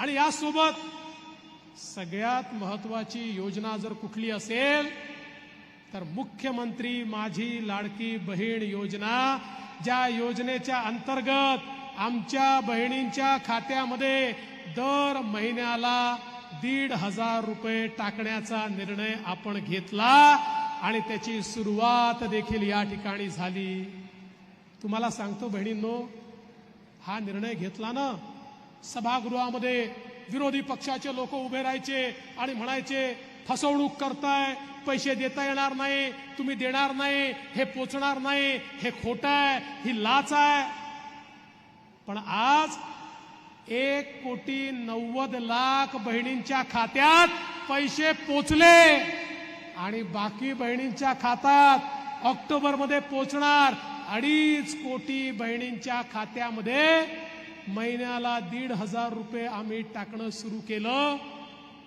आणि यासोबत सगळ्यात महत्वाची योजना जर कुठली असेल तर मुख्यमंत्री माझी लाडकी बहीण योजना ज्या योजनेच्या अंतर्गत आमच्या बहिणींच्या खात्यामध्ये दर महिन्याला दीड हजार रुपये टाकण्याचा निर्णय आपण घेतला आणि त्याची सुरुवात देखील या ठिकाणी झाली. तुम्हाला सांगतो बहिणींनो हा निर्णय घेतला ना सभागृहामध्ये विरोधी पक्षाचे लोक उभे राहायचे आणि म्हणायचे फसवणूक करताय पैसे देता येणार नाही तुम्ही देणार नाही हे पोचणार नाही हे खोट आहे ही लाच आहे. पण आज एक कोटी नव्वद लाख बहिणींच्या खात्यात पैसे पोचले आणि बाकी बहिणींच्या खात्यात ऑक्टोबरमध्ये पोचणार अडीच कोटी बहिणींच्या खात्यामध्ये महिन्याला दीड हजार रुपये आम्ही टाकणं सुरू केलं.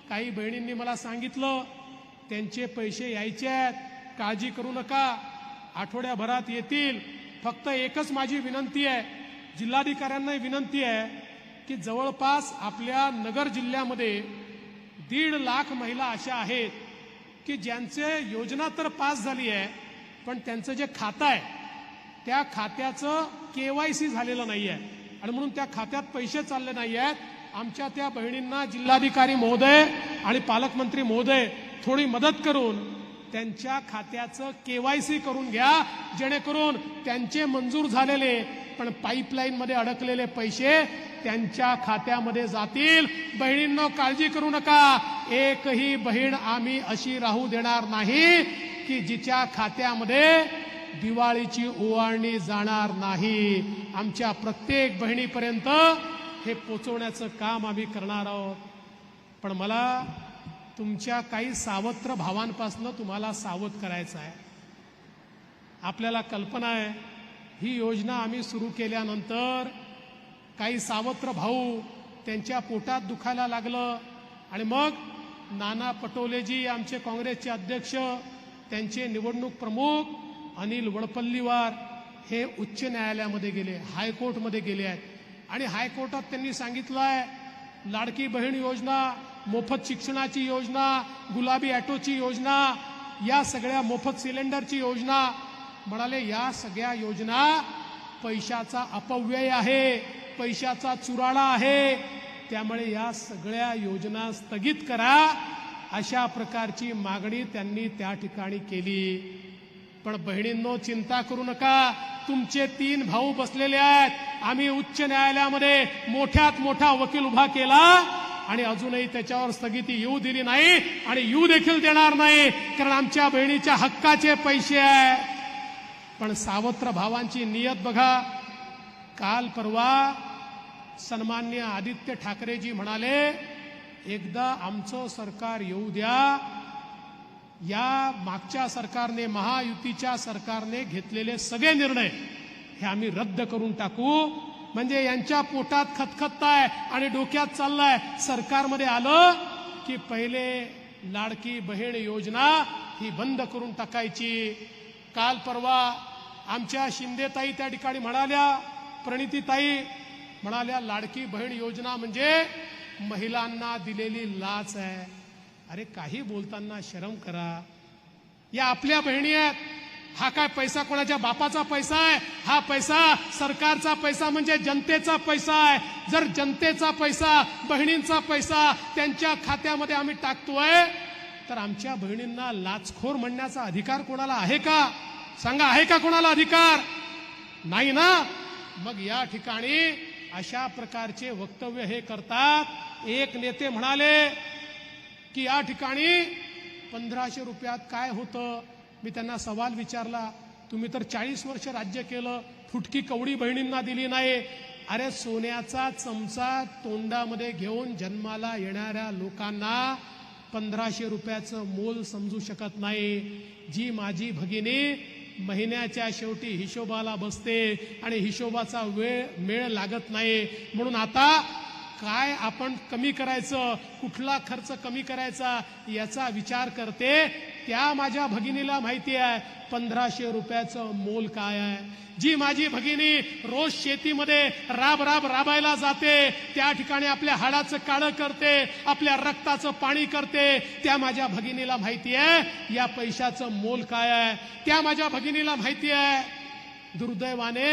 काही बहिणींनी मला सांगितलं त्यांचे पैसे यायचे आहेत. काळजी करू नका. आठवड्याभरात येतील. फक्त एकच माझी विनंती आहे जिल्हाधिकाऱ्यांना विनंती आहे की जवळपास आपल्या नगर जिल्ह्यामध्ये दीड लाख महिला अशा आहेत की ज्यांचे योजना तर पास झाली आहे पण त्यांचं जे खातं आहे त्या खात्याचं के वाय सी झालेलं नाही आहे आणि म्हणून त्या खात्यात पैसे चालले नाही आहेत आमच्या त्या बहिणींना जिल्हाधिकारी महोदय आणि पालकमंत्री महोदय थोडी मदत करून त्यांच्या खात्याचं केवायसी करून घ्या जेणेकरून त्यांचे मंजूर झालेले पण पाईपलाईन मध्ये अडकलेले पैसे त्यांच्या खात्यामध्ये जातील. बहिणींनो काळजी करू नका. एकही बहीण आम्ही अशी राहू देणार नाही की जिच्या खात्यामध्ये दिवाळीची ओवाळणी जाणार नाही. आमच्या प्रत्येक बहिणीपर्यंत हे पोचवण्याचं काम आम्ही करणार आहोत. पण मला तुमच्या काही सावत्र भावांपासून तुम्हाला सावध करायचं आहे. आपल्याला कल्पना आहे ही योजना आम्ही सुरू केल्यानंतर काही सावत्र भाऊ त्यांच्या पोटात दुखायला लागलं आणि मग नाना पटोलेजी आमचे काँग्रेसचे अध्यक्ष त्यांचे निवडणूक प्रमुख अनिल वडपल्लीवार हे उच्च न्यायालयामध्ये गेले हायकोर्टमध्ये गेले आहेत. आणि हायकोर्टात त्यांनी सांगितलं आहे लाडकी बहीण योजना मोफत शिक्षणाची योजना गुलाबी ॲटोची योजना या सगळ्या मोफत सिलेंडरची योजना. म्हणाले या सगळ्या योजना पैशाचा अपव्यय आहे पैशाचा चुराडा आहे. त्यामुळे या सगळ्या योजना स्थगित करा. अशा प्रकारची मागणी त्यांनी त्या ठिकाणी केली. पण बहिणींनो चिंता करू नका. तुमचे तीन भाऊ बसलेले आहेत. आम्ही उच्च न्यायालयामध्ये मोठ्यात मोठा वकील उभा केला आणि अजूनही त्याच्यावर स्थगिती येऊ दिली नाही आणि येऊ देखील देणार नाही कारण आमच्या बहिणीच्या हक्काचे पैसे आहेत पण सावत्र भावांची नियत बघा. काल परवा सन्मान्य आदित्य ठाकरेजी म्हणाले एकदा आमचं सरकार येऊ द्या या मागच्या सरकारने महायुतीच्या सरकारने घेतलेले सगळे निर्णय हे आम्ही रद्द करून टाकू. म्हणजे यांच्या पोटात खतखतताय आणि डोक्यात चाललाय. सरकारमध्ये आलं की पहिले लाडकी बहीण योजना ही बंद करून टाकायची. काल परवा आमच्या शिंदेताई त्या ठिकाणी म्हणाल्या प्रणितीताई म्हणाल्या लाडकी बहीण योजना म्हणजे महिलांना दिलेली लाच आहे. अरे काही बोलताना शरम करा. या आपल्या बहिणी आहेत हा काय पैसा कोणाच्या बापाचा पैसा आहे? हा पैसा सरकारचा पैसा म्हणजे जनतेचा पैसा आहे. जर जनतेचा पैसा बहिणींचा पैसा त्यांच्या खात्यामध्ये आम्ही टाकतोय तर आमच्या बहिणींना लाचखोर म्हणण्याचा अधिकार कोणाला आहे का? सांगा आहे का कोणाला अधिकार? नाही ना? मग या ठिकाणी अशा प्रकारचे वक्तव्य हे करतात. एक नेते म्हणाले की या ठिकाणी पंधराशे रुपयात काय होतं? मी त्यांना सवाल विचारला तुम्ही तर चाळीस वर्ष राज्य केलं फुटकी कवडी बहिणींना दिली नाही. अरे सोन्याचा चमचा तोंडामध्ये घेऊन जन्माला येणाऱ्या लोकांना पंधराशे रुपयाचं मोल समजू शकत नाही. जी माझी भगिनी महिन्याच्या शेवटी हिशोबाला बसते आणि हिशोबाचा वेळ मेळ लागत नाही. म्हणून आता काय आपण कमी करायचं कुठला खर्च कमी करायचा याचा विचार करते त्या माझ्या भगिनीला माहिती आहे पंधराशे रुपयाचं मोल काय आहे. जी माझी भगिनी रोज शेतीमध्ये राब राब राबायला जाते त्या ठिकाणी आपल्या हाडाचं काळं करते आपल्या रक्ताचं पाणी करते त्या माझ्या भगिनीला माहिती आहे या पैशाचं मोल काय आहे. त्या माझ्या भगिनीला माहिती आहे दुर्दैवाने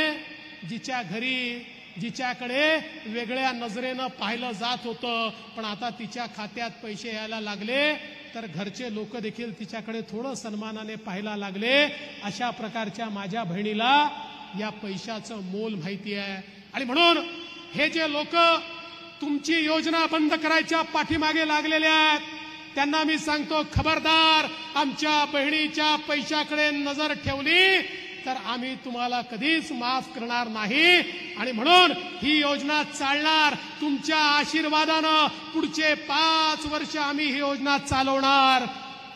जिच्या घरी जिच्याकडे वेगळ्या नजरेनं पाहिलं जात होतं पण आता तिच्या खात्यात पैसे यायला लागले तर घरचे लोक देखील तिच्याकडे थोडं सन्मानाने पाहायला लागले. अशा प्रकारच्या माझ्या बहिणीला या पैशाचं मोल माहिती आहे. आणि म्हणून हे जे लोक तुमची योजना बंद करायच्या पाठीमागे लागलेले आहेत त्यांना मी सांगतो खबरदार आमच्या बहिणीच्या पैशाकडे नजर ठेवली तर आम्ही तुम्हाला कधीच माफ करणार नाही. आणि म्हणून ही योजना चालणार. तुमच्या आशीर्वादानं पुढचे पाच वर्ष आम्ही ही योजना चालवणार.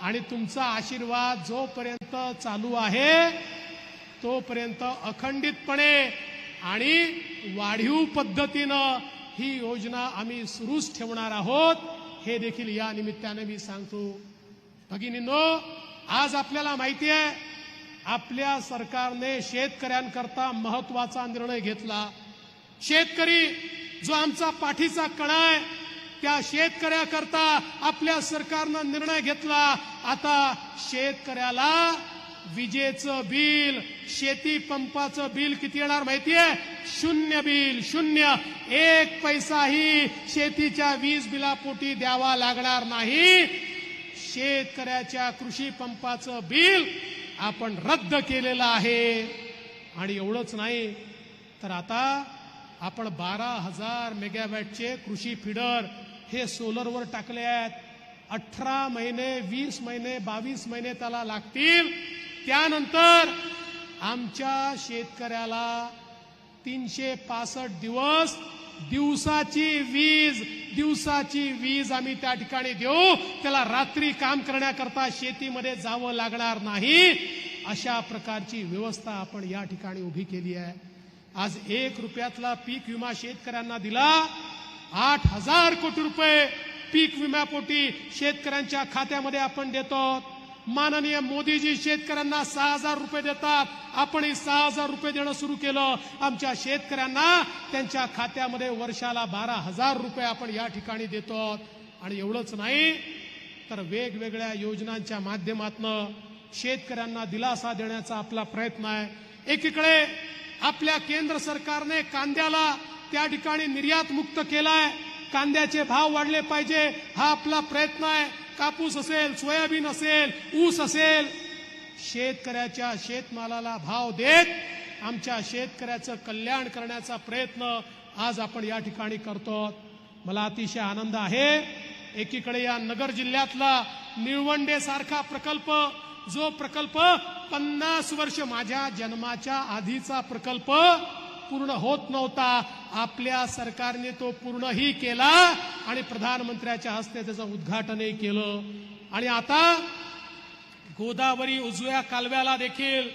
आणि तुमचा आशीर्वाद जोपर्यंत चालू आहे तोपर्यंत अखंडितपणे आणि वाढीव पद्धतीनं ही योजना आम्ही सुरूच ठेवणार आहोत. हे देखील या निमित्ताने मी सांगतो. भगिनींनो आज आपल्याला माहिती आहे आपल्या सरकारने शेतकऱ्यांकरता महत्त्वाचा निर्णय घेतला. शेतकरी जो आमचा पाठीचा कणा आहे त्या शेतकऱ्याकरता आपल्या सरकारनं निर्णय घेतला. आता शेतकऱ्याला विजेचं बिल शेती पंपाचं बिल किती येणार माहितीये? शून्य बिल शून्य. एक पैसाही शेतीच्या वीज बिलापोटी द्यावा लागणार नाही. शेतकऱ्याच्या कृषी पंपाचं बिल आपण रद्द केलेलं आहे. आणि एवढंच नाही तर आता आपण बारा हजार मेगावॅटचे कृषी फिडर हे सोलरवर टाकले आहेत. अठरा महिने वीस महिने बावीस महिने त्याला लागतील. त्यानंतर आमच्या शेतकऱ्याला तीनशे पासष्ट दिवस दिवसाची वीज दिवसाची वीज आम्ही त्या ठिकाणी देऊ. त्याला रात्री काम करण्याकरता शेतीमध्ये जावं लागणार नाही. अशा प्रकारची व्यवस्था आपण या ठिकाणी उभी केली आहे. आज एक रुपयातला पीक विमा शेतकऱ्यांना दिला. आठ हजार कोटी रुपये पीक विम्यापोटी शेतकऱ्यांच्या खात्यामध्ये आपण देतो. माननीय मोदीजी शेतकऱ्यांना सहा हजार रुपये देतात. आपणही सहा हजार रुपये देणं सुरू केलं. आमच्या शेतकऱ्यांना त्यांच्या खात्यामध्ये वर्षाला बारा हजार रुपये आपण या ठिकाणी देतो. आणि एवढंच नाही तर वेगवेगळ्या योजनांच्या माध्यमातनं शेतकऱ्यांना दिलासा देण्याचा आपला प्रयत्न आहे. एकीकडे आपल्या केंद्र सरकारने कांद्याला त्या ठिकाणी निर्यात मुक्त केलाय. कांद्याचे भाव वाढले पाहिजे हा आपला प्रयत्न आहे. कापूस असेल सोयाबीन असेल ऊस असेल शेतकऱ्याच्या शेतमालाला भाव देत आमच्या शेतकऱ्याचं कल्याण करण्याचा प्रयत्न आज आपण या ठिकाणी करतो. मला अतिशय आनंद आहे. एकीकडे या नगर जिल्ह्यातला निळवंडे सारखा प्रकल्प जो प्रकल्प पन्नास वर्ष माझ्या जन्माच्या आधीचा प्रकल्प पूर्ण होत नव्हता. आपल्या सरकारने तो पूर्णही केला आणि प्रधानमंत्र्याच्या हस्ते त्याचं उद्घाटनही केलं. आणि आता गोदावरी उजव्या कालव्याला देखील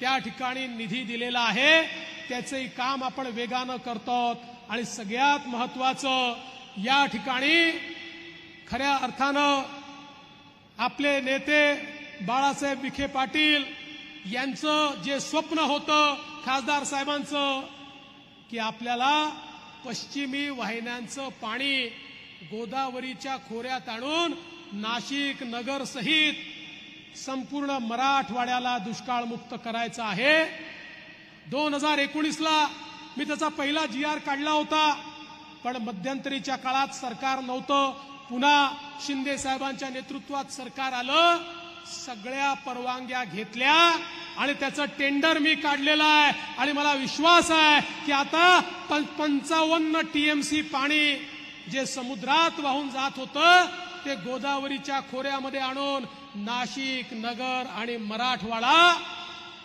त्या ठिकाणी निधी दिलेला आहे. त्याचंही काम आपण वेगानं करतो आणि सगळ्यात महत्वाचं या ठिकाणी खऱ्या अर्थानं आपले नेते बाळासाहेब विखे पाटील यांचं जे स्वप्न होतं खासदार साहेबांचं की आपल्याला पश्चिमी वाहिन्यांचं पाणी गोदावरीच्या खोऱ्यात आणून नाशिक नगर सहित संपूर्ण मराठवाड्याला दुष्काळमुक्त करायचं आहे. दोन हजार एकोणीसला मी त्याचा पहिला जी आर काढला होता पण मध्यंतरीच्या काळात सरकार नव्हतं. पुन्हा शिंदे साहेबांच्या नेतृत्वात सरकार आलं. सगळ्या परवानग्या घेतल्या आणि त्याचं टेंडर मी काढलेलं आहे. आणि मला विश्वास आहे की आता पंचावन्न टीएमसी पाणी जे समुद्रात वाहून जात होतं ते गोदावरीच्या खोऱ्यामध्ये आणून नाशिक नगर आणि मराठवाडा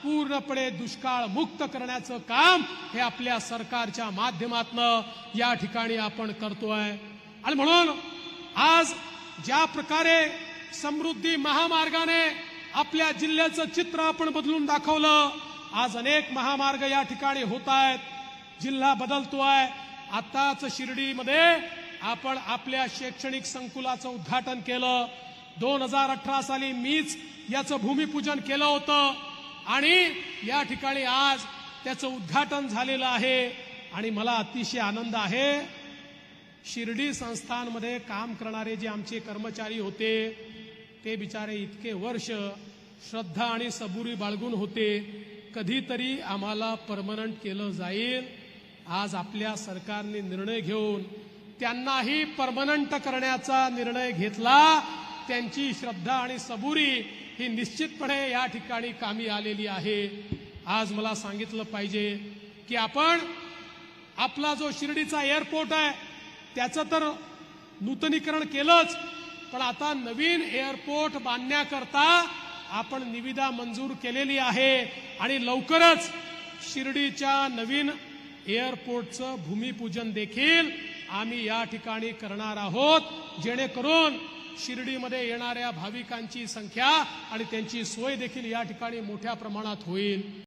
पूर्णपणे दुष्काळ मुक्त करण्याचं काम हे आपल्या सरकारच्या माध्यमातनं या ठिकाणी आपण करतोय. आणि म्हणून आज ज्या प्रकारे समृद्धी महामार्गाने आपल्या जिल्ह्याचं चित्र आपण बदलून दाखवलं. आज अनेक महामार्ग या ठिकाणी होत आहेत. जिल्हा बदलतोय. आताच शिर्डीमध्ये आपण आपल्या शैक्षणिक संकुलाचं उद्घाटन केलं. दोन हजार अठरा साली मीच याचं भूमिपूजन केलं होतं. आणि या ठिकाणी आज त्याचं उद्घाटन झालेलं आहे. आणि मला अतिशय आनंद आहे. शिर्डी संस्थांमध्ये काम करणारे जे आमचे कर्मचारी होते ते बिचारे इतके वर्ष श्रद्धा आणि सबुरी बाळगून होते. कधीतरी आम्हाला परमनंट केलं जाईल. आज आपल्या सरकारने निर्णय घेऊन त्यांनाही परमनंट करण्याचा निर्णय घेतला. त्यांची श्रद्धा आणि सबुरी ही निश्चितपणे या ठिकाणी कामी आलेली आहे. आज मला सांगितलं पाहिजे की आपण आपला जो शिर्डीचा एअरपोर्ट आहे त्याचं तर नूतनीकरण केलंच. पण आता नवीन एअरपोर्ट बांधण्याकरता आपण निविदा मंजूर केलेली आहे आणि लवकरच शिर्डीच्या नवीन एअरपोर्टचं भूमिपूजन देखील आम्ही या ठिकाणी करणार आहोत. जेणेकरून शिर्डीमध्ये येणाऱ्या भाविकांची संख्या आणि त्यांची सोय देखील या ठिकाणी मोठ्या प्रमाणात होईल.